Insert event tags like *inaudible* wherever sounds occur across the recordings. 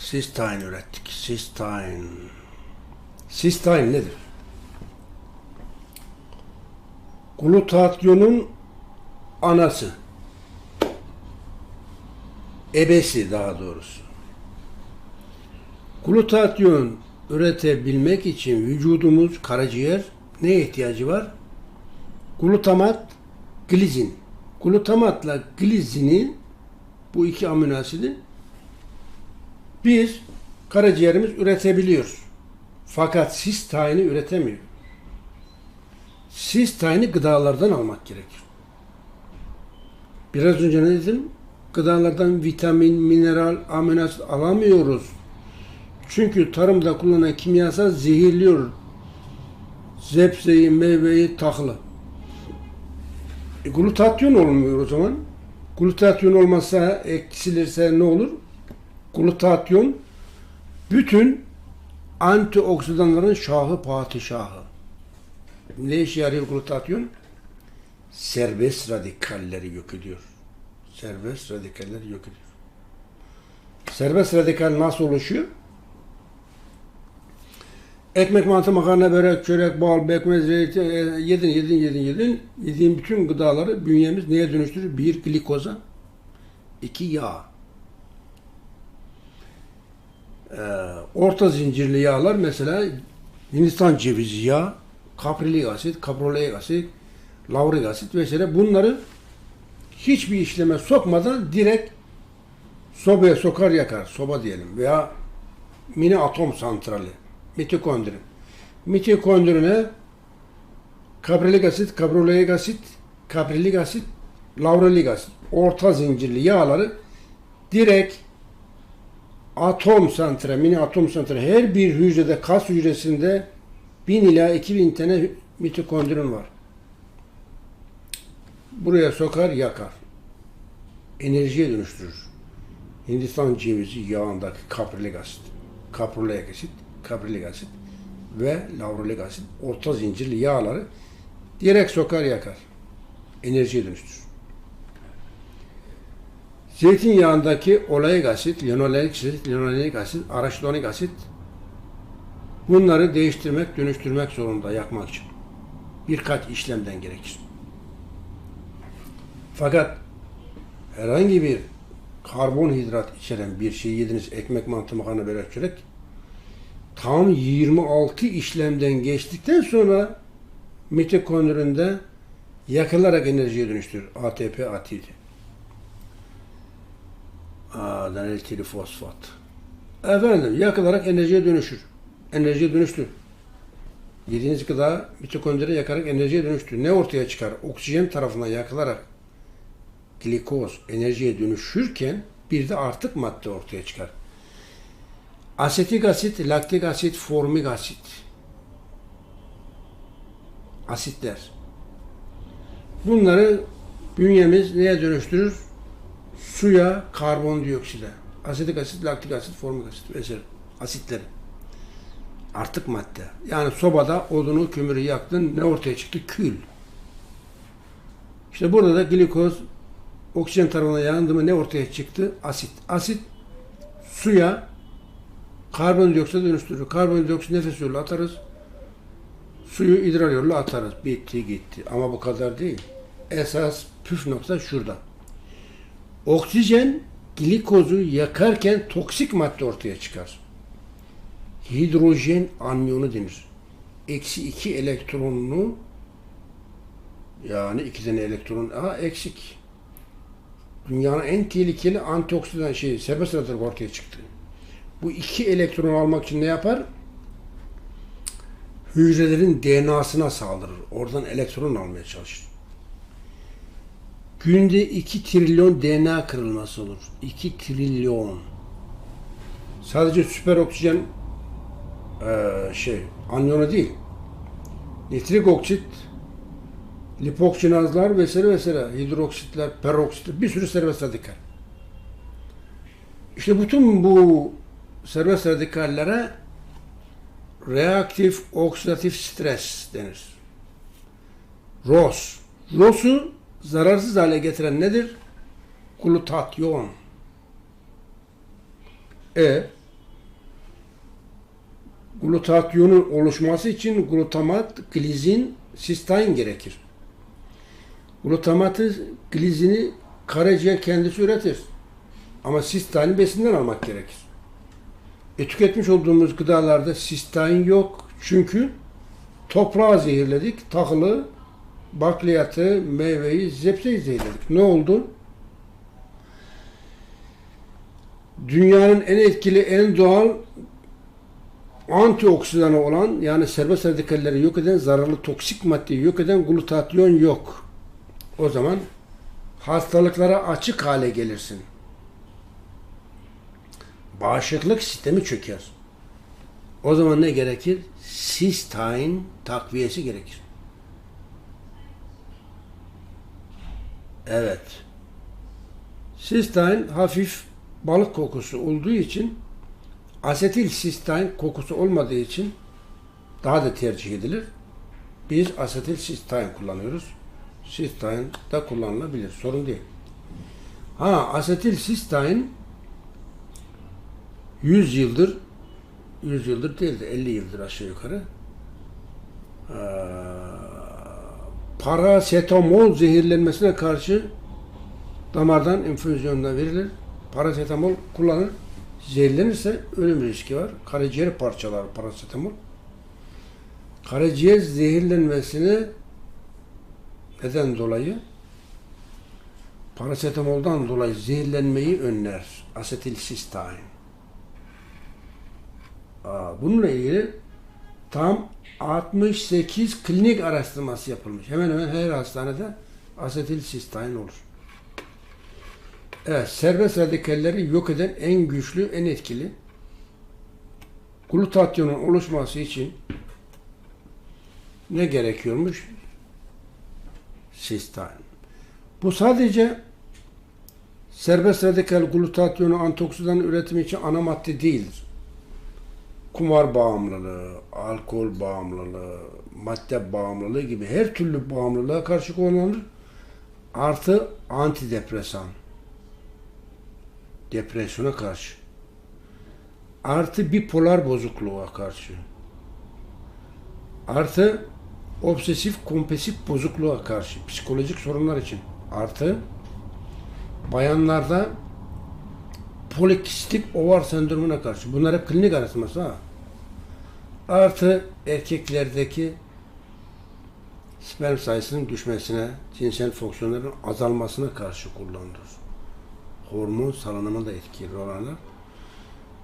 Sistein ürettik. Sistein. Sistein nedir? Glutatyonun anası. Ebesi daha doğrusu. Glutatyon üretebilmek için vücudumuz, karaciğer neye ihtiyacı var? Glutamat, glizin. Glutamatla glizinin bu iki amino asidi biz karaciğerimiz üretebiliyor. Fakat sistaini üretemiyor. Sistaini gıdalardan almak gerekir. Biraz önce ne dedim? Gıdalardan vitamin, mineral, amino asit alamıyoruz. Çünkü tarımda kullanılan kimyasal zehirliyor. Zepseyi, meyveyi, tahılı. E, glutatyon olmuyor o zaman. Glutatyon olmazsa, eksilirse ne olur? Glutatyon bütün antioksidanların şahı padişahı. Ne işe yarıyor glutatyon? Serbest radikalleri yok ediyor. Serbest radikalleri yok ediyor. Serbest radikal nasıl oluşuyor? Ekmek, mantı, makarna, börek, çörek, bal, bekmez, zeytin, e, yedin, yedin, yedin, yedin. Yediğin bütün gıdaları bünyemiz neye dönüştürür? Bir, glikoza. iki yağ. Ee, orta zincirli yağlar mesela Hindistan cevizi yağı, kaprilik asit, kaproleik asit, laurik asit vesaire bunları hiçbir işleme sokmadan direkt sobaya sokar yakar. Soba diyelim veya mini atom santrali mitokondri. Mitokondrine kaprilik asit, kaproleik asit, kaprilik asit, laurelik asit, orta zincirli yağları direkt atom santre, mini atom santre her bir hücrede, kas hücresinde 1000 ila 2000 tane mitokondrin var. Buraya sokar, yakar. Enerjiye dönüştürür. Hindistan cevizi yağındaki kaprilik asit, kaproleik asit, kaprilik asit ve laurolik asit orta zincirli yağları direkt sokar yakar. Enerjiye dönüştürür. Zeytinyağındaki oleik asit, linolenik asit, linolenik asit, araşidonik asit bunları değiştirmek, dönüştürmek zorunda yakmak için. Birkaç işlemden gerekir. Fakat herhangi bir karbonhidrat içeren bir şey yediniz, ekmek, mantı, makarna, börek, çörek tam 26 işlemden geçtikten sonra mitokondrinde yakılarak enerjiye dönüştürür. ATP, ATP. Adenil fosfat. Efendim yakılarak enerjiye dönüşür. Enerjiye dönüştür. Yediğiniz gıda mitokondri yakarak enerjiye dönüştür. Ne ortaya çıkar? Oksijen tarafından yakılarak glikoz enerjiye dönüşürken bir de artık madde ortaya çıkar. Asetik asit, laktik asit, formik asit. Asitler. Bunları bünyemiz neye dönüştürür? Suya, karbondiokside. Asetik asit, laktik asit, formik asit vesaire. Asitleri. Artık madde. Yani sobada odunu, kömürü yaktın ne ortaya çıktı? Kül. İşte burada da glikoz oksijen tarafına yandı mı ne ortaya çıktı? Asit. Asit suya, Karbondioksit dönüştürür. Karbondioksit nefes yolu atarız. Suyu idrar yolu atarız. Bitti gitti. Ama bu kadar değil. Esas püf nokta şurada. Oksijen glikozu yakarken toksik madde ortaya çıkar. Hidrojen anyonu denir. Eksi iki elektronunu yani iki tane elektron aha eksik. Dünyanın en tehlikeli antioksidan şey serbest radikal ortaya çıktı. Bu iki elektron almak için ne yapar? Hücrelerin DNA'sına saldırır. Oradan elektron almaya çalışır. Günde 2 trilyon DNA kırılması olur. 2 trilyon. Sadece süper oksijen ee, şey anyonu değil. Nitrik oksit, lipoksinazlar vesaire vesaire, hidroksitler, peroksitler, bir sürü serbest radikal. İşte bütün bu serbest radikallere reaktif oksidatif stres denir. ROS. ROS'u zararsız hale getiren nedir? Glutatyon. E glutatyonun oluşması için glutamat, glizin, sistein gerekir. Glutamatı, glizini karaciğer kendisi üretir. Ama sisteini besinden almak gerekir. E, tüketmiş olduğumuz gıdalarda sistein yok. Çünkü toprağı zehirledik. Tahılı, bakliyatı, meyveyi, zepseyi zehirledik. Ne oldu? Dünyanın en etkili, en doğal antioksidanı olan yani serbest radikalleri yok eden, zararlı toksik maddeyi yok eden glutatyon yok. O zaman hastalıklara açık hale gelirsin. Bağışıklık sistemi çöker. O zaman ne gerekir? Sistein takviyesi gerekir. Evet. Sistein hafif balık kokusu olduğu için asetil sistein kokusu olmadığı için daha da tercih edilir. Biz asetil sistein kullanıyoruz. Sistein de kullanılabilir. Sorun değil. Ha asetil sistein 100 yıldır 100 yıldır değil de 50 yıldır aşağı yukarı ee, parasetamol zehirlenmesine karşı damardan infüzyonla verilir. Parasetamol kullanır. Zehirlenirse ölüm riski var. Karaciğer parçalar parasetamol. Karaciğer zehirlenmesini neden dolayı? Parasetamoldan dolayı zehirlenmeyi önler. Asetilsistein. Bununla ilgili tam 68 klinik araştırması yapılmış. Hemen hemen her hastanede asetilsistein olur. Evet, serbest radikalleri yok eden en güçlü, en etkili glutatyonun oluşması için ne gerekiyormuş? Sistein. Bu sadece serbest radikal glutatyonu antioksidan üretimi için ana madde değildir. Kumar bağımlılığı, alkol bağımlılığı, madde bağımlılığı gibi her türlü bağımlılığa karşı kullanılır. Artı antidepresan depresyona karşı. Artı bipolar bozukluğa karşı. Artı obsesif kompulsif bozukluğa karşı psikolojik sorunlar için. Artı bayanlarda polikistik ovar sendromuna karşı. Bunlar hep klinik araştırması ha. Artı erkeklerdeki sperm sayısının düşmesine, cinsel fonksiyonların azalmasına karşı kullanılır. Hormon salınımı da etkili olanlar.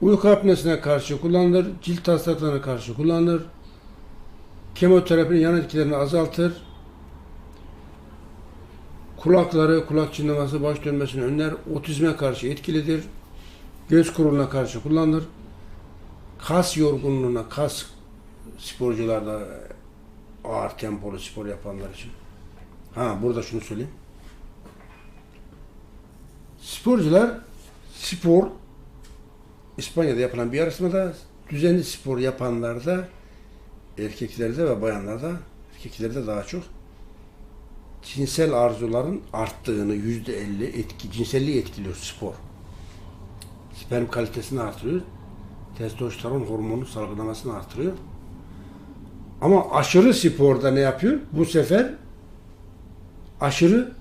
Uyku apnesine karşı kullanılır, cilt hastalıklarına karşı kullanılır, kemoterapinin yan etkilerini azaltır, kulakları, kulak çınlaması, baş dönmesini önler, otizme karşı etkilidir, göz kuruluğuna karşı kullanılır, kas yorgunluğuna, kas sporcularda ağır tempolu spor yapanlar için. Ha burada şunu söyleyeyim. Sporcular spor İspanya'da yapılan bir yarışmada düzenli spor yapanlarda erkeklerde ve bayanlarda erkeklerde daha çok cinsel arzuların arttığını yüzde elli etki, cinselliği etkiliyor spor. Sperm kalitesini artırıyor. Testosteron hormonu salgılamasını artırıyor. Ama aşırı sporda ne yapıyor? Bu sefer aşırı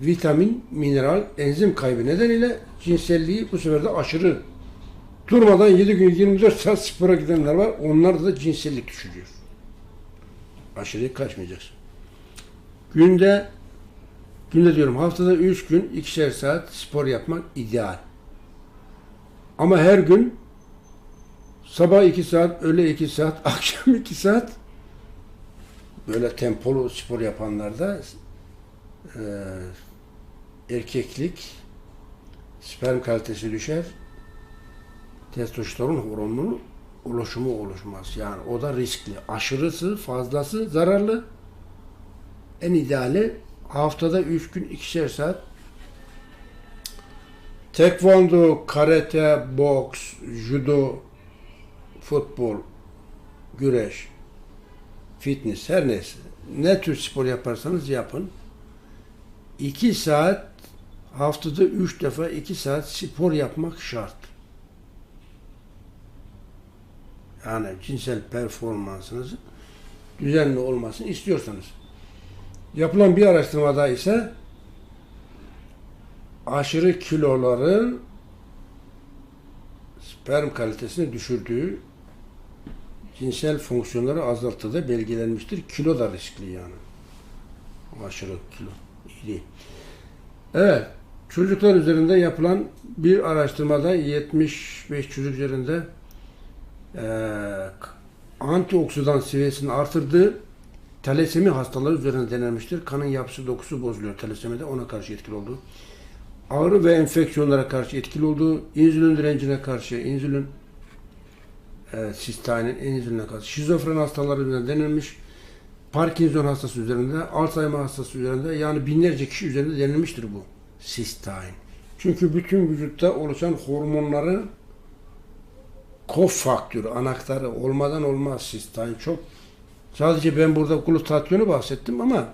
vitamin, mineral, enzim kaybı nedeniyle cinselliği bu sefer de aşırı durmadan 7 gün 24 saat spora gidenler var. Onlar da cinsellik düşürüyor. Aşırıya kaçmayacaksın. Günde günde diyorum haftada 3 gün ikişer saat spor yapmak ideal. Ama her gün sabah 2 saat, öğle 2 saat, *laughs* akşam 2 saat böyle tempolu spor yapanlarda e, erkeklik sperm kalitesi düşer. Testosteron hormonunun oluşumu oluşmaz. Yani o da riskli. Aşırısı, fazlası zararlı. En ideali haftada üç gün ikişer saat Tekvando, karate, boks, judo, futbol, güreş, fitness her neyse. Ne tür spor yaparsanız yapın. 2 saat haftada 3 defa 2 saat spor yapmak şart. yani cinsel performansınızın düzenli olmasını istiyorsanız. Yapılan bir araştırmada ise aşırı kiloların sperm kalitesini düşürdüğü cinsel fonksiyonları azalttığı da belgelenmiştir. Kilo da riskli yani. Aşırı kilo. iyi. Evet. Çocuklar üzerinde yapılan bir araştırmada 75 çocuk üzerinde eee antioksidan seviyesini artırdığı talasemi hastaları üzerinde denenmiştir. Kanın yapısı dokusu bozuluyor talasemide ona karşı etkili olduğu. Ağrı ve enfeksiyonlara karşı etkili olduğu, insülin direncine karşı, insülin e, sistainin insüline karşı, şizofren hastaları üzerinde denilmiş, Parkinson hastası üzerinde, Alzheimer hastası üzerinde yani binlerce kişi üzerinde denilmiştir bu sistain. Çünkü bütün vücutta oluşan hormonların kofaktörü, anahtarı olmadan olmaz sistain. Çok sadece ben burada glutatyonu bahsettim ama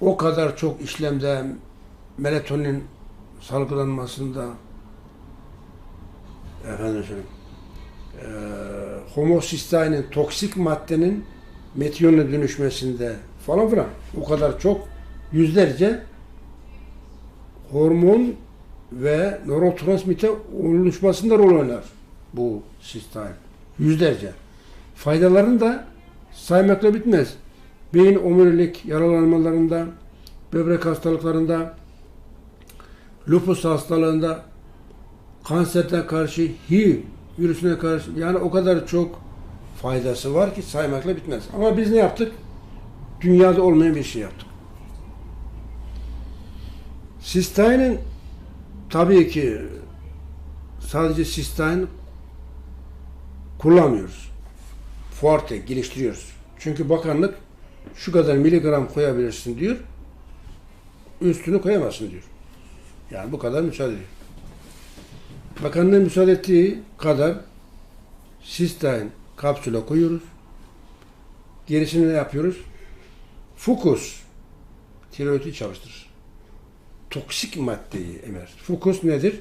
o kadar çok işlemde melatonin salgılanmasında efendim söyleyeyim eee homosistainin toksik maddenin metiyona dönüşmesinde falan filan o kadar çok yüzlerce hormon ve nörotransmitter oluşmasında rol oynar bu sistain. Yüzlerce. Faydalarını da saymakla bitmez. Beyin omurilik yaralanmalarında, böbrek hastalıklarında, lupus hastalığında, kansere karşı, HIV virüsüne karşı yani o kadar çok faydası var ki saymakla bitmez. Ama biz ne yaptık? Dünyada olmayan bir şey yaptık. Sistainin tabii ki sadece sistain kullanmıyoruz. Forte geliştiriyoruz. Çünkü bakanlık şu kadar miligram koyabilirsin diyor. Üstünü koyamazsın diyor. Yani bu kadar müsaade ediyor. Bakanlığın müsaade ettiği kadar sistein kapsüle koyuyoruz. Gerisini ne yapıyoruz? Fokus tiroidi çalıştırır. Toksik maddeyi emer. Fokus nedir?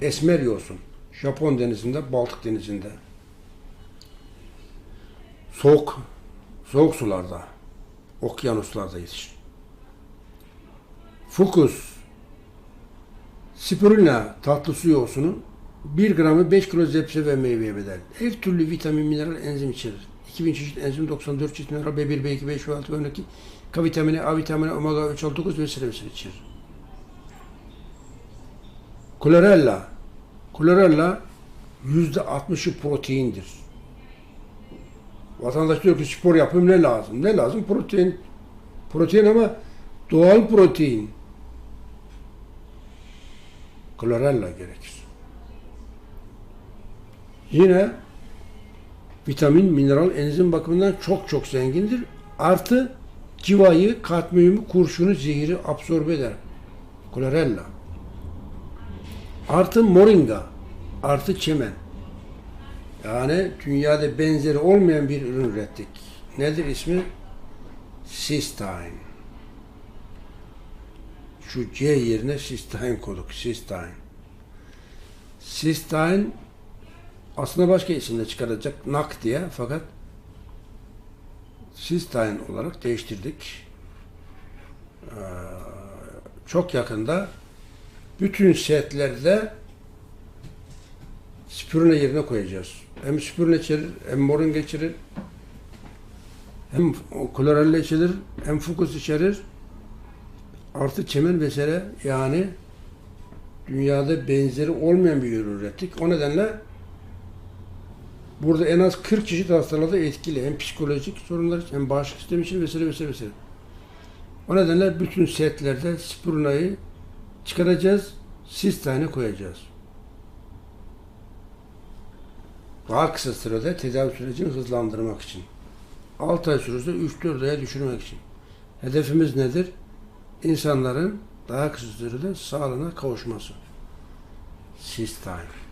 Esmer yosun. Japon denizinde, Baltık denizinde. Soğuk, soğuk sularda, okyanuslarda yetişir. Fokus Spirulina tatlı su yosunu 1 gramı 5 kilo zepse ve meyveye bedel. Her türlü vitamin, mineral, enzim içerir. 2000 çeşit enzim, 94 çeşit mineral, B1, B2, B3, B6, B12, K vitamini, A vitamini, omega 3, 6, 9 vesaire vesaire içerir. Chlorella. Chlorella %60'ı proteindir. Vatandaş diyor ki spor yapayım ne lazım? Ne lazım? Protein. Protein ama doğal protein. Chlorella gerekir. Yine vitamin, mineral, enzim bakımından çok çok zengindir. Artı civayı, kadmiyumu, kurşunu, zehiri absorbe eder. Chlorella. Artı moringa. Artı çemen. Yani dünyada benzeri olmayan bir ürün ürettik. Nedir ismi? Cysteine. Şu C yerine cysteine koyduk. Cysteine. Cysteine aslında başka isimle çıkaracak NAK diye fakat cysteine olarak değiştirdik. Ee, çok yakında bütün setlerde spirulina yerine koyacağız. Hem spirulina içerir, hem moringa içerir, hem klorella içerir, hem fukus içerir. Artı çemen vesaire yani dünyada benzeri olmayan bir ürün ürettik. O nedenle burada en az 40 çeşit hastalarda etkili. Hem psikolojik sorunlar için, hem bağışıklık sistemi için vesaire vesaire vesaire. O nedenle bütün setlerde spirulina'yı çıkaracağız, sistane koyacağız. Daha kısa sürede tedavi sürecini hızlandırmak için. 6 ay süresinde 3-4 aya düşürmek için. Hedefimiz nedir? İnsanların daha kısa sürede sağlığına kavuşması. Sistane.